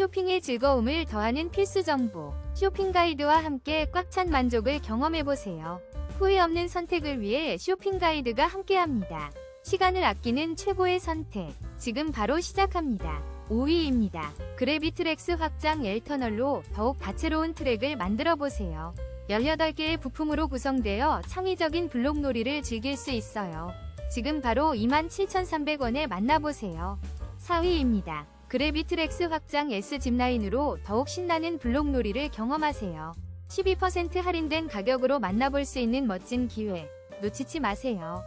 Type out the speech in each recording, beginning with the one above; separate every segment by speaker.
Speaker 1: 쇼핑의 즐거움을 더하는 필수 정보. 쇼핑 가이드와 함께 꽉 찬 만족을 경험해보세요. 후회 없는 선택을 위해 쇼핑 가이드가 함께합니다. 시간을 아끼는 최고의 선택. 지금 바로 시작합니다. 5위입니다. 그래비트렉스 확장 L터널로 더욱 다채로운 트랙을 만들어 보세요. 18개의 부품으로 구성되어 창의적인 블록놀이를 즐길 수 있어요. 지금 바로 27,300원에 만나보세요. 4위입니다. 그래비트렉스 확장 S 짚라인으로 더욱 신나는 블록놀이를 경험하세요. 12% 할인된 가격으로 만나볼 수 있는 멋진 기회. 놓치지 마세요.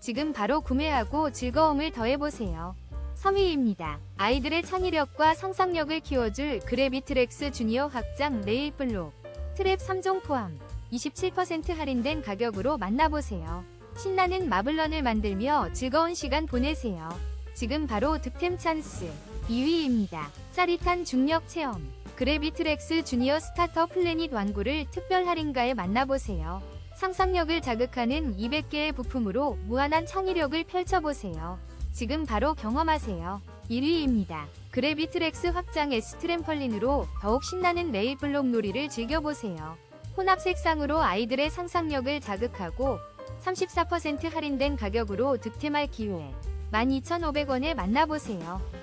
Speaker 1: 지금 바로 구매하고 즐거움을 더해보세요. 3위입니다. 아이들의 창의력과 상상력을 키워줄 그래비트렉스 주니어 확장 레일 블록. 트랩 3종 포함. 27% 할인된 가격으로 만나보세요. 신나는 마블런을 만들며 즐거운 시간 보내세요. 지금 바로 득템 찬스. 2위입니다. 짜릿한 중력 체험. 그래비트렉스 주니어 스타터 플래닛 완구를 특별 할인가에 만나보세요. 상상력을 자극하는 200개의 부품으로 무한한 창의력을 펼쳐보세요. 지금 바로 경험하세요. 1위입니다. 그래비트렉스 확장 S 트램펄린으로 더욱 신나는 레일 블록 놀이를 즐겨보세요. 혼합 색상으로 아이들의 상상력을 자극하고 34% 할인된 가격으로 득템할 기회. 12,500원에 만나보세요.